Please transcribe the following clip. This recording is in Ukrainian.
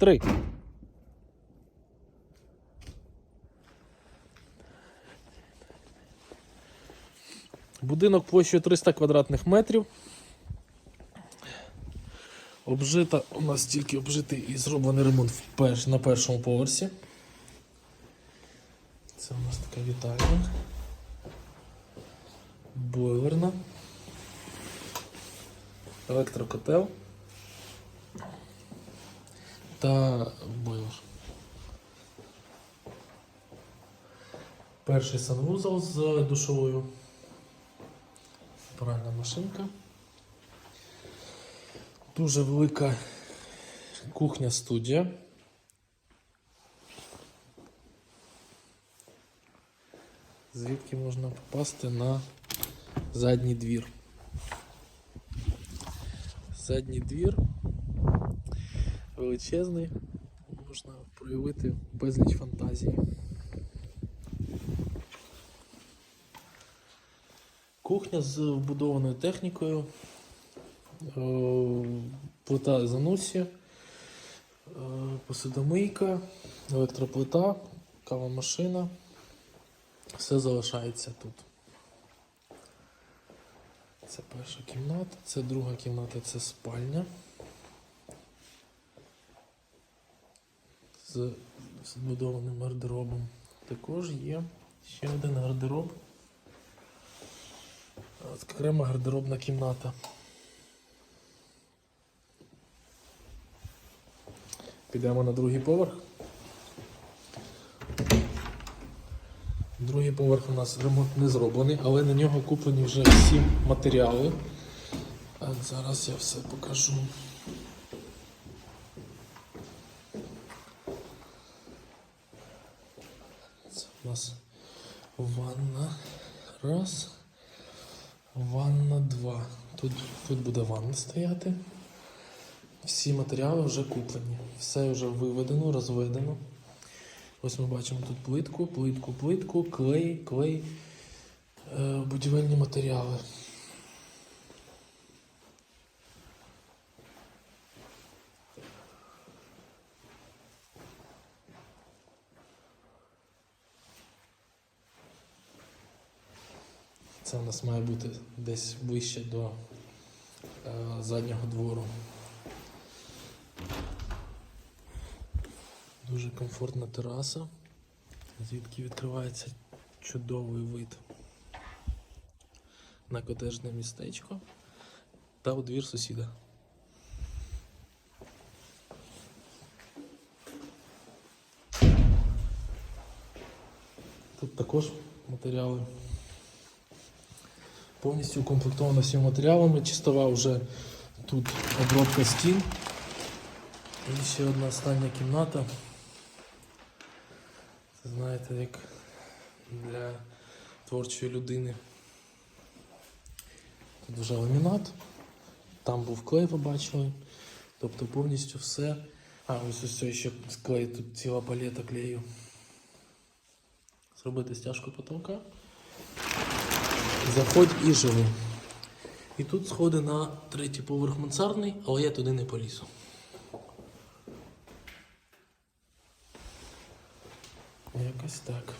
три. Будинок площею 300 квадратних метрів. Обжита, у нас тільки обжитий і зроблений ремонт на першому поверсі. Це у нас така вітальня. Бойлерна. Електрокотел. Та бойлер. Перший санвузол з душовою. Пральна машинка. Дуже велика кухня-студія. Звідки можна попасти на задній двір. Задній двір величезний, можна проявити безліч фантазії. Кухня з вбудованою технікою, е, плита занусі, е, посудомийка, електроплита, кавомашина. Все залишається тут. Це перша кімната, це друга кімната, це спальня. З збудованим гардеробом. Також є ще один гардероб. Окрема гардеробна кімната. Підемо на другий поверх. Другий поверх у нас ремонт не зроблений, але на нього куплені вже всі матеріали. Зараз я все покажу. У нас ванна. Раз. Ванна 2. Тут, тут буде ванна стояти. Всі матеріали вже куплені. Все вже виведено, розведено. Ось ми бачимо тут плитку, плитку, плитку, клей, клей, е, будівельні матеріали. Це у нас має бути десь ближче до е, заднього двору. Дуже комфортна тераса, звідки відкривається чудовий вид на котежне містечко та у двір сусіда. Тут також матеріали повністю укомплектовано всіма матеріалами. Чистова вже тут обробка стін. І ще одна остання кімната. Це знаєте, як для творчої людини. Тут вже ламінат, там був клей, ви бачили. Тобто повністю все. А, ось ось це ще клей, тут ціла палета клею. Зробити стяжку потолка. Заходь і живи. І тут сходи на третій поверх мансардний, але я туди не полізу. Якось так.